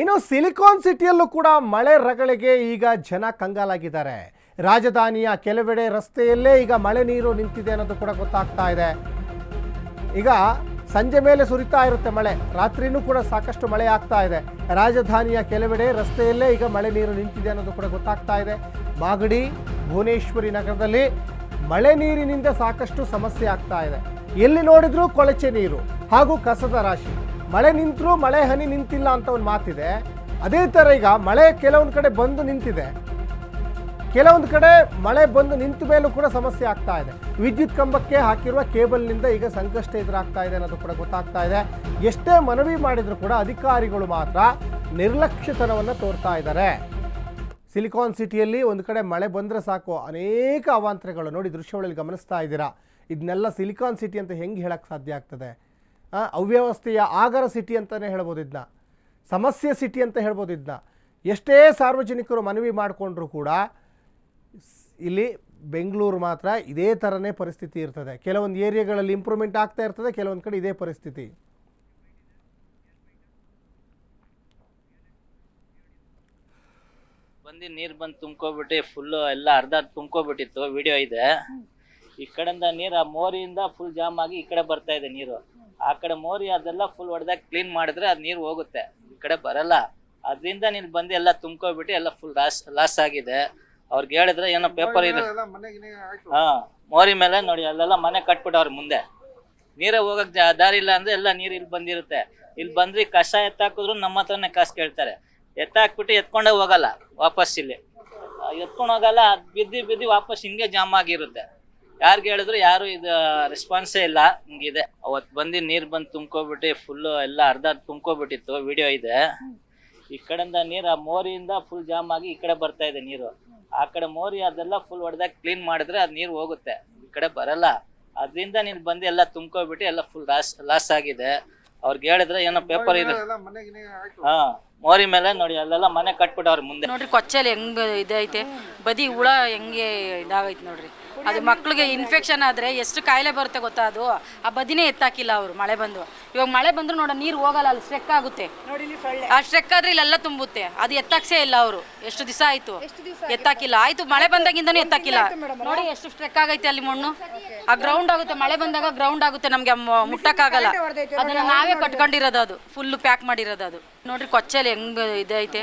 ಇನ್ನು ಸಿಲಿಕಾನ್ ಸಿಟಿಯಲ್ಲೂ ಕೂಡ ಮಳೆ ರಗಳಿಗೆ ಈಗ ಜನ ಕಂಗಾಲಾಗಿದ್ದಾರೆ. ರಾಜಧಾನಿಯ ಕೆಲವೆಡೆ ರಸ್ತೆಯಲ್ಲೇ ಈಗ ಮಳೆ ನೀರು ನಿಂತಿದೆ ಅನ್ನೋದು ಕೂಡ ಗೊತ್ತಾಗ್ತಾ ಇದೆ. ಈಗ ಸಂಜೆ ಮೇಲೆ ಸುರಿತಾ ಇರುತ್ತೆ ಮಳೆ. ರಾತ್ರಿನೂ ಕೂಡ ಸಾಕಷ್ಟು ಮಳೆ ಆಗ್ತಾ ಇದೆ. ರಾಜಧಾನಿಯ ಕೆಲವೆಡೆ ರಸ್ತೆಯಲ್ಲೇ ಈಗ ಮಳೆ ನೀರು ನಿಂತಿದೆ ಅನ್ನೋದು ಕೂಡ ಗೊತ್ತಾಗ್ತಾ ಇದೆ. ಮಾಗಡಿ, ಭುವನೇಶ್ವರಿ ನಗರದಲ್ಲಿ ಮಳೆ ನೀರಿನಿಂದ ಸಾಕಷ್ಟು ಸಮಸ್ಯೆ ಆಗ್ತಾ ಇದೆ. ಎಲ್ಲಿ ನೋಡಿದ್ರೂ ಕೊಳಚೆ ನೀರು ಹಾಗೂ ಕಸದ ರಾಶಿ. ಮಳೆ ನಿಂತರೂ ಮಳೆ ಹನಿ ನಿಂತಿಲ್ಲ ಅಂತ ಒಂದು ಮಾತಿದೆ. ಅದೇ ಥರ ಈಗ ಮಳೆ ಕೆಲವೊಂದು ಕಡೆ ಬಂದು ನಿಂತಿದೆ. ಕೆಲವೊಂದು ಕಡೆ ಮಳೆ ಬಂದು ನಿಂತ ಮೇಲೂ ಕೂಡ ಸಮಸ್ಯೆ ಆಗ್ತಾ ಇದೆ. ವಿದ್ಯುತ್ ಕಂಬಕ್ಕೆ ಹಾಕಿರುವ ಕೇಬಲ್ನಿಂದ ಈಗ ಸಂಕಷ್ಟ ಎದುರಾಗ್ತಾ ಇದೆ ಅನ್ನೋದು ಕೂಡ ಗೊತ್ತಾಗ್ತಾ ಇದೆ. ಎಷ್ಟೇ ಮನವಿ ಮಾಡಿದರೂ ಕೂಡ ಅಧಿಕಾರಿಗಳು ಮಾತ್ರ ನಿರ್ಲಕ್ಷ್ಯತನವನ್ನು ತೋರ್ತಾ ಇದ್ದಾರೆ. ಸಿಲಿಕಾನ್ ಸಿಟಿಯಲ್ಲಿ ಒಂದು ಕಡೆ ಮಳೆ ಬಂದರೆ ಸಾಕು ಅನೇಕ ಅವಾಂತರಗಳು ನೋಡಿ ದೃಶ್ಯಗಳಲ್ಲಿ ಗಮನಿಸ್ತಾ ಇದ್ದೀರಾ. ಇದನ್ನೆಲ್ಲ ಸಿಲಿಕಾನ್ ಸಿಟಿ ಅಂತ ಹೆಂಗೆ ಹೇಳಕ್ಕೆ ಸಾಧ್ಯ ಆಗ್ತದೆ? ಅವ್ಯವಸ್ಥೆಯ ಆಗರ ಸಿಟಿ ಅಂತಲೇ ಹೇಳ್ಬೋದು ಇದನ್ನ ಸಮಸ್ಯೆ ಸಿಟಿ ಅಂತ ಹೇಳ್ಬೋದು ಇದನ್ನ ಎಷ್ಟೇ ಸಾರ್ವಜನಿಕರು ಮನವಿ ಮಾಡಿಕೊಂಡ್ರು ಕೂಡ ಇಲ್ಲಿ ಬೆಂಗಳೂರು ಮಾತ್ರ ಇದೇ ಥರನೇ ಪರಿಸ್ಥಿತಿ ಇರ್ತದೆ. ಕೆಲವೊಂದು ಏರಿಯಾಗಳಲ್ಲಿ ಇಂಪ್ರೂವ್ಮೆಂಟ್ ಆಗ್ತಾ ಇರ್ತದೆ, ಕೆಲವೊಂದು ಕಡೆ ಇದೇ ಪರಿಸ್ಥಿತಿ. ಬಂದು ನೀರು ಬಂದು ತುಂಬ್ಕೊಬಿಟ್ಟು ಫುಲ್ ಎಲ್ಲ ಅರ್ಧ ತುಂಬ್ಕೊಬಿಟ್ಟಿತ್ತು ವಿಡಿಯೋ ಇದೆ. ಈ ಕಡೆಯಿಂದ ನೀರು ಆ ಮೋರಿಯಿಂದ ಫುಲ್ ಜಾಮ್ ಆಗಿ ಈ ಕಡೆ ಬರ್ತಾ ಇದೆ ನೀರು. ಆ ಕಡೆ ಮೋರಿ ಅದೆಲ್ಲ ಫುಲ್ ಹೊಡೆದಾಗ ಕ್ಲೀನ್ ಮಾಡಿದ್ರೆ ಅದು ನೀರು ಹೋಗುತ್ತೆ. ಈ ಕಡೆ ಬರಲ್ಲ. ಅದರಿಂದ ನೀನು ಬಂದು ಎಲ್ಲ ತುಂಬ್ಕೊಬಿಟ್ಟು ಎಲ್ಲ ಫುಲ್ ಲಾಸ್ ಲಾಸ್ ಆಗಿದೆ. ಅವ್ರಿಗೆ ಹೇಳಿದ್ರೆ ಏನೋ ಪೇಪರ್ ಇದೆ. ಹಾ ಮೋರಿ ಮೇಲೆ ನೋಡಿ ಅಲ್ಲೆಲ್ಲ ಮನೆ ಕಟ್ಬಿಟ್ಟವ್ರೆ ಮುಂದೆ. ನೀರೇ ಹೋಗಕ್ ಜಾ- ದಾರಿ ಇಲ್ಲ ಅಂದ್ರೆ ಎಲ್ಲ ನೀರು ಇಲ್ಲಿ ಬಂದಿರುತ್ತೆ. ಇಲ್ಲಿ ಬಂದ್ರೆ ಈ ಕಸ ಎತ್ತಾಕಿದ್ರು ನಮ್ಮ ಹತ್ರನೇ ಕಾಸು ಕೇಳ್ತಾರೆ. ಎತ್ತಾಕ್ಬಿಟ್ಟು ಎತ್ಕೊಂಡೇ ಹೋಗಲ್ಲ ವಾಪಸ್ ಇಲ್ಲಿ. ಎತ್ಕೊಂಡು ಹೋಗಲ್ಲ ಅದ್ ಬಿದ್ದಿ ಬಿದ್ದಿ ವಾಪಸ್ ಹಿಂಗೆ ಜಾಮ್ ಆಗಿರುತ್ತೆ. ಯಾರಿಗೆ ಕೇಳಿದ್ರು ಯಾರು ಇದು ರೆಸ್ಪಾನ್ಸೇ ಇಲ್ಲ. ಹಿಂಗಿದೆ. ಅವತ್ತು ಬಂದು ನೀರು ಬಂದು ತುಂಬ್ಕೊಬಿಟ್ಟು ಫುಲ್ಲು ಎಲ್ಲ ಅರ್ಧ ತುಂಬ್ಕೊಬಿಟ್ಟಿತ್ತು ವಿಡಿಯೋ ಇದೆ. ಈ ಕಡೆಯಿಂದ ನೀರು ಆ ಮೋರಿಯಿಂದ ಫುಲ್ ಜಾಮ್ ಆಗಿ ಈ ಕಡೆ ಬರ್ತಾ ಇದೆ ನೀರು. ಆ ಕಡೆ ಮೋರಿ ಅದೆಲ್ಲ ಫುಲ್ ಹೊಡೆದಾಗ ಕ್ಲೀನ್ ಮಾಡಿದ್ರೆ ಅದು ನೀರು ಹೋಗುತ್ತೆ. ಈ ಕಡೆ ಬರಲ್ಲ. ಅದರಿಂದ ನೀನು ಬಂದು ಎಲ್ಲ ತುಂಬ್ಕೊಬಿಟ್ಟು ಎಲ್ಲ ಫುಲ್ ಲಾಸ್ ಲಾಸ್ ಆಗಿದೆ. ಅವ್ರಿಗೆ ಹೇಳಿದ್ರೆ ಏನೋ ಪೇಪರ್ ಇದೆ. ಹಾ ಮೋರಿ ಮೇಲೆ ನೋಡಿ ಅಲ್ಲೆಲ್ಲ ಮನೆ ಕಟ್ಬಿಟ್ಟವ್ರೆ ಮುಂದೆ. ನೋಡ್ರಿ ಕೊಚ್ಚಲ್ಲಿ ಹೆಂಗ್ ಇದೈತೆ ಬದಿ ಹುಳ ಹೆಂಗೆ ಇದಾಗೈತೆ ನೋಡ್ರಿ. ಅದು ಮಕ್ಳಿಗೆ ಇನ್ಫೆಕ್ಷನ್ ಆದ್ರೆ ಎಷ್ಟು ಕಾಯಿಲೆ ಬರುತ್ತೆ ಗೊತ್ತಾ ಅದು? ಆ ಬದಿನೇ ಎತ್ತಾಕಿಲ್ಲ ಅವರು ಮಳೆ ಬಂದು. ಇವಾಗ ಮಳೆ ಬಂದ್ರು ನೋಡ ನೀರು ಹೋಗಲ್ಲ ಅಲ್ಲಿ ಸ್ಟ್ರೆಕ್ ಆಗುತ್ತೆ. ಆ ಸ್ಟ್ರೆಕ್ ಆದ್ರೆ ಇಲ್ಲೆಲ್ಲ ತುಂಬುತ್ತೆ. ಅದು ಎತ್ತಾಕ್ಸೇ ಇಲ್ಲ ಅವರು. ಎಷ್ಟು ದಿವಸ ಆಯ್ತು? ಎತ್ತಾಕಿಲ್ಲ. ಆಯ್ತು ಮಳೆ ಬಂದಾಗಿಂದನೂ ಎತ್ತಾಕಿಲ್ಲ. ನೋಡಿ ಎಷ್ಟು ಸ್ಟ್ರೆಕ್ ಆಗೈತೆ ಅಲ್ಲಿ ಮಣ್ಣು. ಆ ಗ್ರೌಂಡ್ ಆಗುತ್ತೆ. ಮಳೆ ಬಂದಾಗ ಗ್ರೌಂಡ್ ಆಗುತ್ತೆ ನಮ್ಗೆ ಮುಟ್ಟಕ್ಕಾಗಲ್ಲ. ಅದನ್ನ ನಾವೇ ಕಟ್ಕೊಂಡಿರೋದು ಅದು. ಫುಲ್ ಪ್ಯಾಕ್ ಮಾಡಿರೋದು ಅದು. ನೋಡ್ರಿ ಕೊಚ್ಚಲ್ಲಿ ಹೆಂಗ್ ಇದೈತೆ.